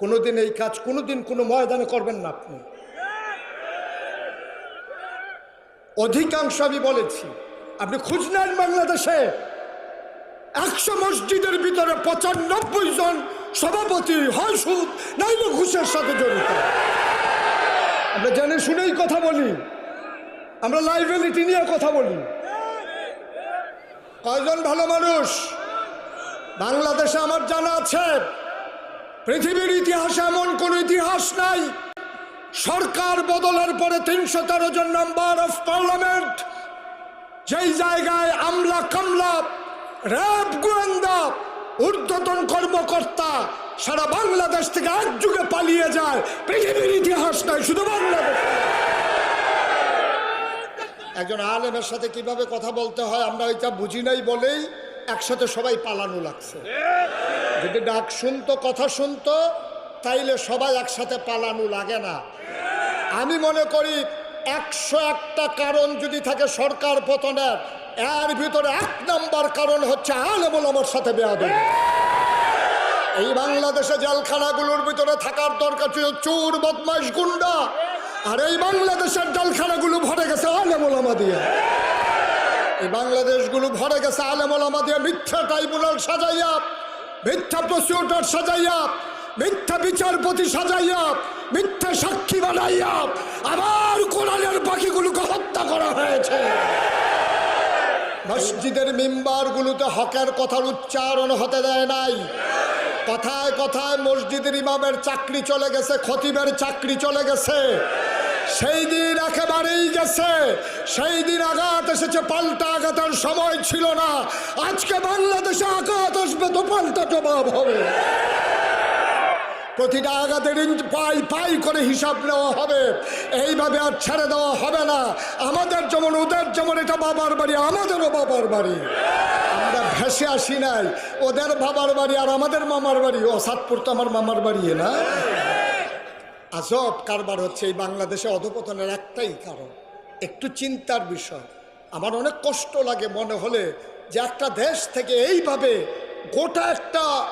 কোনোদিন এই কাজ, কোনোদিন কোনো ময়দানে করবেন না আপনি। অধিকাংশ আমি বলেছি, আপনি খুঁজ নেন বাংলাদেশে। একশো মসজিদের ভিতরে পঁচানব্বই জন সভাপতি হয় সুদ ঘুষের সাথে জড়িত। আমরা জেনে শুনেই কথা বলি। আমরা লাইবিলিটি নিয়ে কথা বলি। কয়জন ভালো মানুষ? বাংলাদেশে আমার জানা আছে। পৃথিবীর ইতিহাসে এমন কোন ইতিহাস নাই। সরকার বদলের পরে তিনশো তেরো জন নাম্বার অফ পার্লামেন্ট, যেই জায়গায় আমলা কামলা, র্যাব গোয়েন্দা, ঊর্ধ্বতন কর্মকর্তা সারা বাংলাদেশ থেকে এক যুগে পালিয়ে যায়। পৃথিবীর ইতিহাস নাই, শুধু বাংলাদেশ। একজন আলেমের সাথে কীভাবে কথা বলতে হয় আমরা ওইটা বুঝি নাই বলেই একসাথে সবাই পালানো লাগছে। যদি ডাক শুনতো, কথা শুনতো, তাইলে সবাই একসাথে পালানো লাগে না। আমি মনে করি একশো একটা কারণ যদি থাকে সরকার পতনের, এর ভিতরে এক নাম্বার কারণ হচ্ছে আলেমুল আমার সাথে বেয়াদবি। এই বাংলাদেশে জেলখানাগুলোর ভিতরে থাকার দরকার ছিল চোর বদমাইশ গুন্ডা। আর এই বাংলাদেশের জেলখানাগুলো ভরে গেছে আলেমুলামা দিয়ে। এই বাংলাদেশগুলো ভরে গেছে আলেমুলামা দিয়ে মিথ্যা ট্রাইব্যুনাল সাজাইয়া, মিথ্যা প্রসিকিউটর সাজাইয়া, মিথ্যা বিচারপতি সাজাইয়া, মিথ্যা সাক্ষী বানাইয়া আবার কোরআনের পাখিগুলোকে হত্যা করা হয়েছে। মসজিদের মিম্বারগুলোতে হকের কথার উচ্চারণ হতে দেয় নাই। কথায় কথায় মসজিদের ইমামের চাকরি চলে গেছে, খতিবের চাকরি চলে গেছে। সেই দিন একেবারেই গেছে। সেই দিন আঘাত এসেছে, পাল্টা আঘাতের সময় ছিল না। আজকে বাংলাদেশে আঘাত আসবে তো পাল্টা জবাব হবে। প্রতিটা আঘাতের পাই পাই করে হিসাব নেওয়া হবে। এইভাবে আর ছেড়ে দেওয়া হবে না। আমাদের যেমন ওদের যেমন, এটা বাবার বাড়ি, আমাদেরও বাবার বাড়ি। আমরা ভেসে আসি নাই। ওদের বাবার বাড়ি আর আমাদের মামার বাড়ি। ও সাতপুর তো আমার মামার বাড়ি না? আজব কারবার হচ্ছে এই বাংলাদেশে অধপতনের একটাই কারণ। একটু চিন্তার বিষয়। আমার অনেক কষ্ট লাগে মনে হলে যে একটা দেশ থেকে এইভাবে গোটা একটা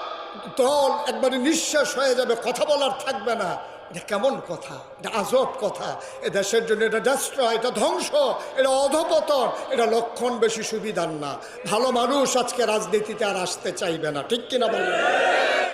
দল একবারে নিঃশ্বাস হয়ে যাবে, কথা বলার থাকবে না। এটা কেমন কথা? এটা আজব কথা। এ দেশের জন্য এটা ডাস্ট্রয় এটা ধ্বংস, এটা অধপতন, এটা লক্ষণ বেশি সুবিধার না। ভালো মানুষ আজকে রাজনীতিতে আর আসতে চাইবে না, ঠিক কিনা বলবেন